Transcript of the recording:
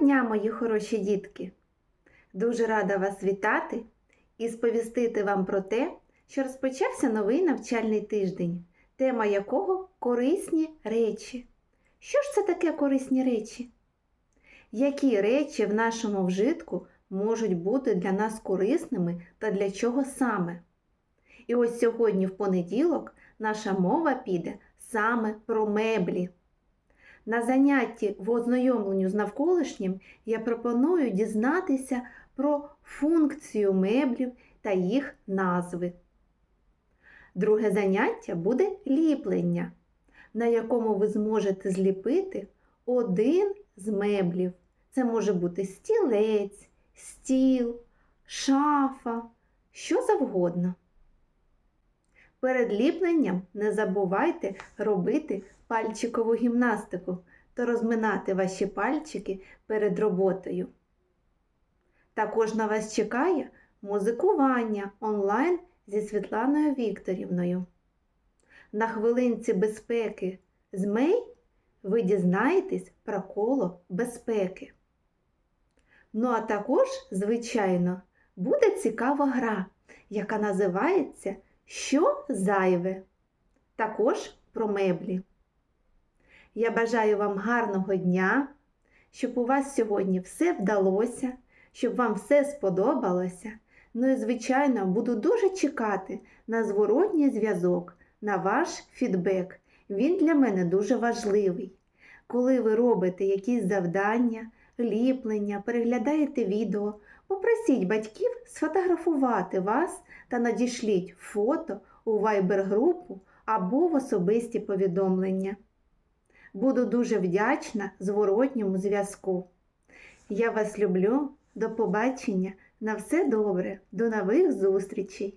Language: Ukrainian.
дня, мої хороші дітки! Дуже рада вас вітати і сповістити вам про те, що розпочався новий навчальний тиждень, тема якого корисні речі. Що ж це таке корисні речі? Які речі в нашому вжитку можуть бути для нас корисними та для чого саме? І ось сьогодні, в понеділок, наша мова піде саме про меблі. На занятті в ознайомленню з навколишнім я пропоную дізнатися про функцію меблів та їх назви. Друге заняття буде ліплення, на якому ви зможете зліпити один з меблів. Це може бути стілець, стіл, шафа, що завгодно. Перед ліпленням не забувайте робити пальчикову гімнастику та розминати ваші пальчики перед роботою. Також на вас чекає музикування онлайн зі Світланою Вікторівною. На хвилинці безпеки з Мей ви дізнаєтесь про коло безпеки. Ну а також, звичайно, буде цікава гра, яка називається Що зайве? Також про меблі. Я бажаю вам гарного дня, щоб у вас сьогодні все вдалося, щоб вам все сподобалося. Ну і, звичайно, буду дуже чекати на зворотній зв'язок, на ваш фідбек. Він для мене дуже важливий. Коли ви робите якісь завдання, ліплення, переглядаєте відео, попросіть батьків сфотографувати вас та надішліть фото у вайбер-групу або в особисті повідомлення. Буду дуже вдячна зворотньому зв'язку. Я вас люблю, до побачення, на все добре, до нових зустрічей!